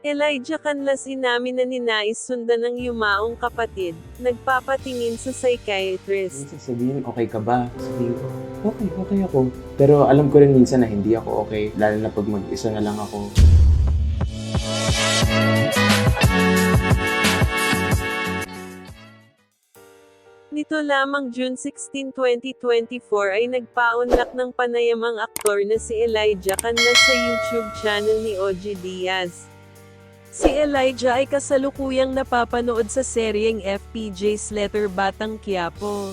Elijah Canlas inamin na ninais sundan ng yumaong kapatid, nagpapatingin sa psychiatrist. Minsan sabihin, okay ka ba? Sabihin ko, okay, okay ako. Pero alam ko rin minsan na hindi ako okay, lalo na pag mag-isa na lang ako. Nito lamang June 16, 2024 ay nagpaunlak ng panayamang aktor na si Elijah Canlas sa YouTube channel ni OG Diaz. Si Elijah ay kasalukuyang napapanood sa seryeng FPJ's Letter Batang Quiapo.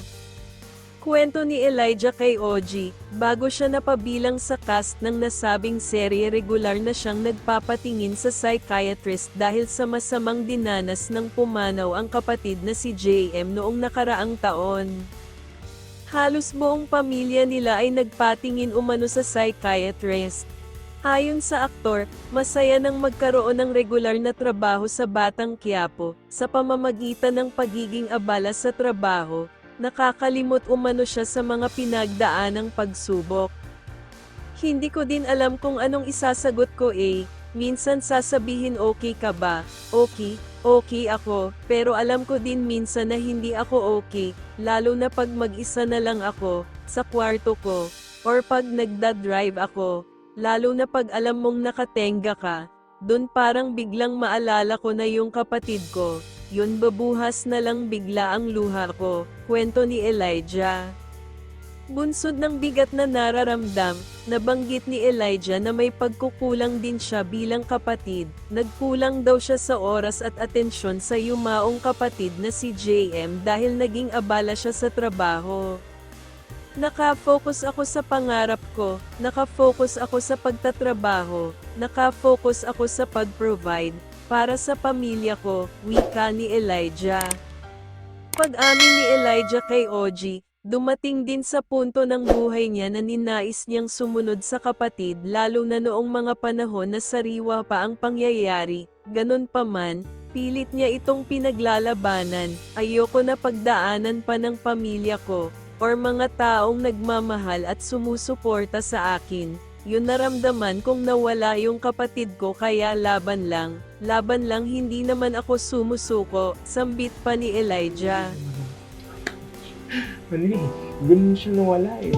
Kwento ni Elijah kay OG, bago siya napabilang sa cast ng nasabing serye regular na siyang nagpapatingin sa psychiatrist dahil sa masamang dinanas ng pumanaw ang kapatid na si JM noong nakaraang taon. Halos buong pamilya nila ay nagpatingin umano sa psychiatrist. Ayon sa aktor, masaya nang magkaroon ng regular na trabaho sa Batang Quiapo, sa pamamagitan ng pagiging abala sa trabaho, nakakalimot umano siya sa mga pinagdaanang pagsubok. Hindi ko din alam kung anong isasagot ko eh, minsan sasabihin okay ka ba, okay, okay ako, pero alam ko din minsan na hindi ako okay, lalo na pag mag-isa na lang ako, sa kwarto ko, or pag nagda-drive ako, lalo na pag alam mong nakatenga ka, dun parang biglang maalala ko na yung kapatid ko, yun babuhas na lang bigla ang luha ko, kwento ni Elijah. Bunsod ng bigat na nararamdam, nabanggit ni Elijah na may pagkukulang din siya bilang kapatid, nagkulang daw siya sa oras at atensyon sa yumaong kapatid na si JM dahil naging abala siya sa trabaho. Nakafocus ako sa pangarap ko, nakafocus ako sa pagtatrabaho, nakafocus ako sa pag-provide, para sa pamilya ko, wika ni Elijah. Pag-amin ni Elijah kay Oji, dumating din sa punto ng buhay niya na ninais niyang sumunod sa kapatid lalo na noong mga panahon na sariwa pa ang pangyayari, ganun pa man, pilit niya itong pinaglalabanan, ayoko na pagdaanan pa ng pamilya ko, or mga taong nagmamahal at sumusuporta sa akin, yun naramdaman kong nawala yung kapatid ko kaya laban lang, laban lang hindi naman ako sumusuko, sambit pa ni Elijah. Ano eh, ganun siya nawala eh.